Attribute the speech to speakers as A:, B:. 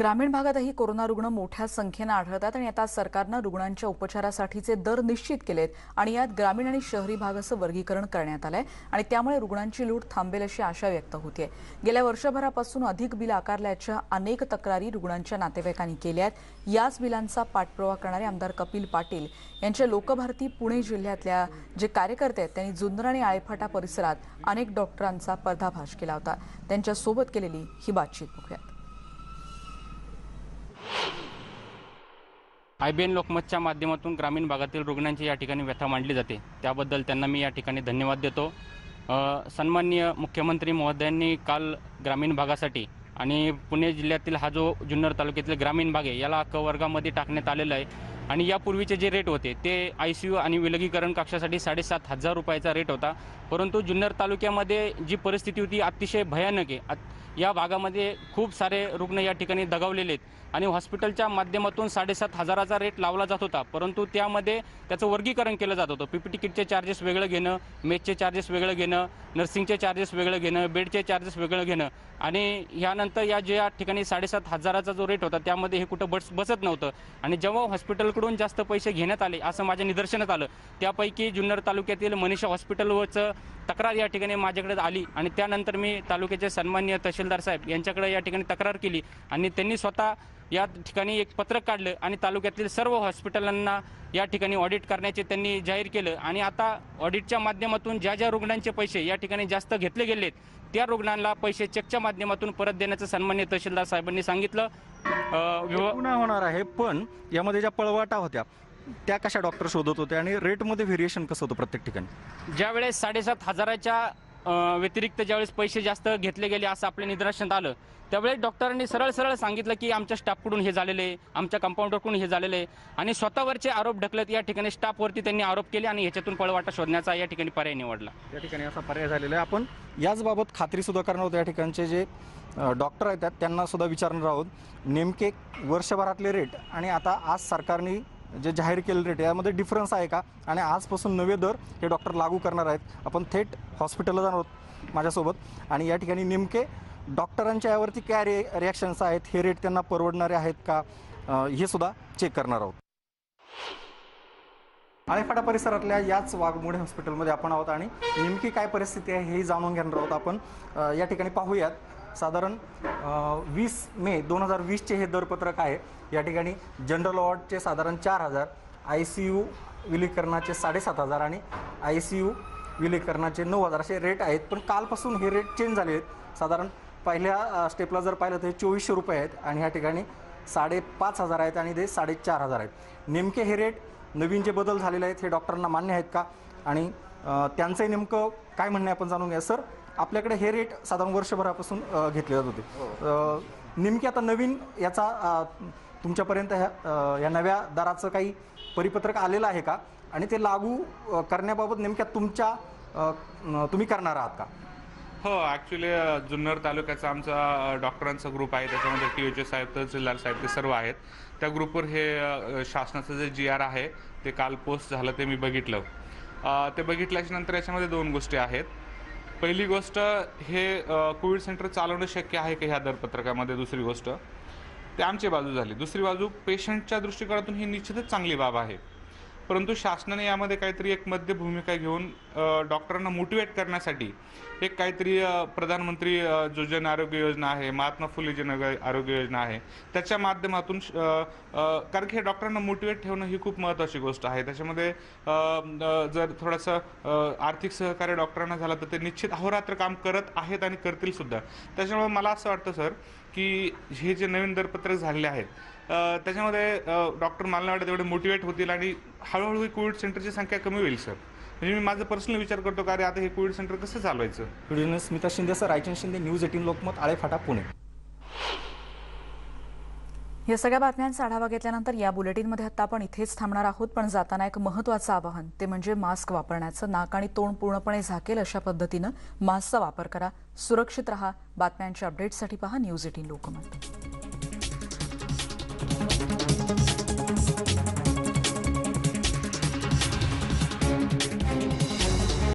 A: ग्रामीण भागातही कोरोना रुग्ण मोठ्या संख्येनं आढळतात आणि आता सरकारनं रुग्णांच्या उपचारासाठीचे दर निश्चित केलेत आणि यात ग्रामीण आणि शहरी भागाचं वर्गीकरण करण्यात आलंय आणि त्यामुळे रुग्णांची लूट थांबेल अशी आशा व्यक्त होतीये. गेल्या वर्षभरापासून अधिक बिल आकारल्याच्या अनेक तक्रारी रुग्णांच्या नातेवाईकांनी केल्या आहेत याच बिलांचा पाठपुरावा करणारे आमदार कपिल पाटील यांच्या लोकभारती पुणे जिल्ह्यातल्या जे कार्यकर्ते आहेत त्यांनी जुन्नर आणि आळेफाटा परिसरात अनेक डॉक्टरांचा पर्दाभाष केला होता. त्यांच्यासोबत केलेली ही बातचीत बघूयात.
B: आय बी एन लोकमतच्या माध्यमातून ग्रामीण भागातील रुग्णांची या ठिकाणी व्यथा मांडली जाते. त्याबद्दल त्यांना मी या ठिकाणी धन्यवाद देतो. सन्माननीय मुख्यमंत्री महोदयांनी काल ग्रामीण भागासाठी आणि पुणे जिल्ह्यातील हा जो जुन्नर तालुक्यातील ग्रामीण भाग आहे याला क वर्गामध्ये टाकण्यात आलेला आहे. आणि यापूर्वीचे जे रेट होते ते आय सी यू आणि विलगीकरण कक्षासाठी साडेसात हजार रुपयाचा रेट होता. परंतु जुन्नर तालुक्यामध्ये जी परिस्थिती होती अतिशय भयानक आहे. या भागामध्ये खूप सारे रुग्ण या ठिकाणी दगावलेले आहेत. आणि हॉस्पिटलच्या माध्यमातून साडेसात हजाराचा रेट लावला जात होता. परंतु त्यामध्ये त्याचं वर्गीकरण केलं जात होतं. पीपीटी किटचे चार्जेस वेगळं घेणं मेसचे चार्जेस वेगळं घेणं नर्सिंगचे चार्जेस वेगळं घेणं बेडचे चार्जेस वेगळं घेणं. आणि ह्यानंतर या ज्या ठिकाणी साडेसात हजाराचा जो रेट होता त्यामध्ये हे कुठं बस बसत नव्हतं. आणि जेव्हा हॉस्पिटलकडून जास्त पैसे घेण्यात आले असं माझ्या निदर्शनात आलं त्यापैकी जुन्नर तालुक्यातील मनीषा हॉस्पिटलवरचं तक्रार या ठिकाणी माझ्याकडे आली. आणि त्यानंतर मी तालुक्याचे सन्मान्य तहसीलदार साहेब यांच्याकडे या ठिकाणी तक्रार केली आणि त्यांनी स्वतः या ठिकाणी एक पत्रक काढलं आणि तालुक्यातील सर्व हॉस्पिटलांना या ठिकाणी ऑडिट करण्याचे त्यांनी जाहीर केलं. आणि आता ऑडिटच्या माध्यमातून ज्या ज्या रुग्णांचे पैसे या ठिकाणी जास्त घेतले गेलेत त्या रुग्णांना पैसे चेकच्या माध्यमातून परत देण्याचं सन्मान्य तहसीलदार साहेबांनी सांगितलं.
C: होणार आहे पण यामध्ये ज्या पळवाटा होत्या त्या कशा डॉक्टर शोधत होत्या आणि रेटमध्ये व्हेरिएशन कसं होतं प्रत्येक ठिकाणी?
B: ज्यावेळेस साडेसात हजाराच्या व्यतिरिक्त ज्यावेळेस पैसे जास्त घेतले गेले असं आपल्या निदर्शनात आलं त्यावेळेस डॉक्टरांनी सरळ सरळ सांगितलं की आमच्या स्टाफकडून हे झालेले आहे, आमच्या कंपाऊंडरकडून हे झालेले आहे. आणि स्वतःवरचे आरोप ढकलत या ठिकाणी स्टाफवरती त्यांनी आरोप केले आणि ह्याच्यातून पळवाटा शोधण्याचा या ठिकाणी पर्याय निवडला.
C: या ठिकाणी असा पर्याय झालेला आहे. आपण याचबाबत खात्री सुद्धा करणार आहोत या ठिकाणचे जे डॉक्टर आहेत त्यांना सुद्धा विचारणार आहोत नेमके वर्षभरातले रेट आणि आता आज सरकारने जे जाहीर केलेले रेट यामध्ये डिफरन्स आहे का? आणि आजपासून नवे दर हे डॉक्टर लागू करणार आहेत. आपण थेट हॉस्पिटलला जाणार आहोत माझ्यासोबत. आणि या ठिकाणी नेमके डॉक्टरांच्या यावरती काय रे रिॲक्शन्स आहेत? हे रेट त्यांना परवडणारे आहेत का? हे सुद्धा चेक करणार आहोत. आळेफाटा परिसरातल्या याच वाघमोडे हॉस्पिटलमध्ये आपण आहोत. आणि नेमकी काय परिस्थिती आहे हे जाणून घेणार आहोत आपण. या ठिकाणी पाहूयात. साधारण वीस मे दोन हजार वीसचे हे दरपत्रक आहे. या ठिकाणी जनरल वॉर्डचे साधारण चार हजार आय सी यू विलीकरणाचे साडेसात हजार आणि आय सी यू विलीकरणाचे नऊ हजार असे रेट आहेत. पण कालपासून हे रेट चेंज झाले आहेत. साधारण पहिल्या स्टेपला जर पाहिलं तर हे चोवीसशे रुपये आहेत आणि ह्या ठिकाणी साडेपाच हजार आहेत आणि ते साडेचार हजार आहेत. नेमके हे रेट नवीन जे बदल झालेले आहेत हे डॉक्टरांना मान्य आहेत का? आणि त्यांचंही नेमकं काय म्हणणं आहे आपण जाणून घ्या. सर आपल्याकडे हे रेट साधारण वर्षभरापासून घेतले जात होते. नेमकी आता नवीन याचा तुमच्यापर्यंत ह्या या नव्या दराचं काही परिपत्रक आलेलं आहे का? आणि ते लागू करण्याबाबत नेमक्या तुमच्या तुम्ही करणार आहात का?
D: हो ॲक्च्युली जुन्नर तालुक्याचा आमचा डॉक्टरांचा ग्रुप आहे. त्याच्यामध्ये टी एच साहेब तहसीलदार साहेब ते सर्व आहेत. त्या ग्रुपवर हे शासनाचं जे जी आर आहे ते काल पोस्ट झालं ते मी बघितलं. ते बघितल्याच्या नंतर याच्यामध्ये दोन गोष्टी आहेत. पहिली गोष्ट हे कोविड सेंटर चालवणं शक्य आहे का ह्या दरपत्रकामध्ये? दुसरी गोष्ट ते आमची बाजू झाली. दुसरी बाजू पेशंटच्या दृष्टिकोनातून ही निश्चितच चांगली बाब आहे. परंतु शासनाने यामध्ये काहीतरी एक मध्य भूमिका घेऊन डॉक्टरांना मोटिवेट करण्यासाठी एक काहीतरी प्रधानमंत्री जो जन आरोग्य योजना आहे महात्मा फुले जन आरोग्य योजना आहे. त्याच्या माध्यमातून श- कारण की हे डॉक्टरांना मोटिवेट ठेवणं ही खूप महत्त्वाची गोष्ट आहे. त्याच्यामध्ये जर थोडंसं आर्थिक सहकार्य डॉक्टरांना झालं तर ते निश्चित अहोरात्र काम करत आहेत आणि करतील सुद्धा. त्याच्यामुळे मला असं वाटतं सर की हे जे नवीन दरपत्रक झालेले आहेत त्याच्यामध्ये डॉक्टर मला वाटतं तेवढे मोटिवेट होतील आणि हळूहळू कोविड सेंटरची संख्या कमी होईल सर. म्हणजे मी माझा पर्सनल विचार करतो का अरे आता हे कोविड सेंटर कसं चालवायचं?
C: Video Smita Shinde sir Raichand Shinde news eighteen Lokmat Alephata Pune.
A: या सगळ्या बातम्यांचा आढावा घेतल्यानंतर या बुलेटिनमध्ये आता आपण इथेच थांबणार आहोत पण जाताना एक महत्वाचं आवाहन ते म्हणजे मास्क वापरण्याचं. नाक आणि तोंड पूर्णपणे झाकेल अशा पद्धतीनं मास्कचा वापर करा. सुरक्षित रहा. बातम्यांच्या अपडेट्ससाठी पहा न्यूज एटीन लोकमत.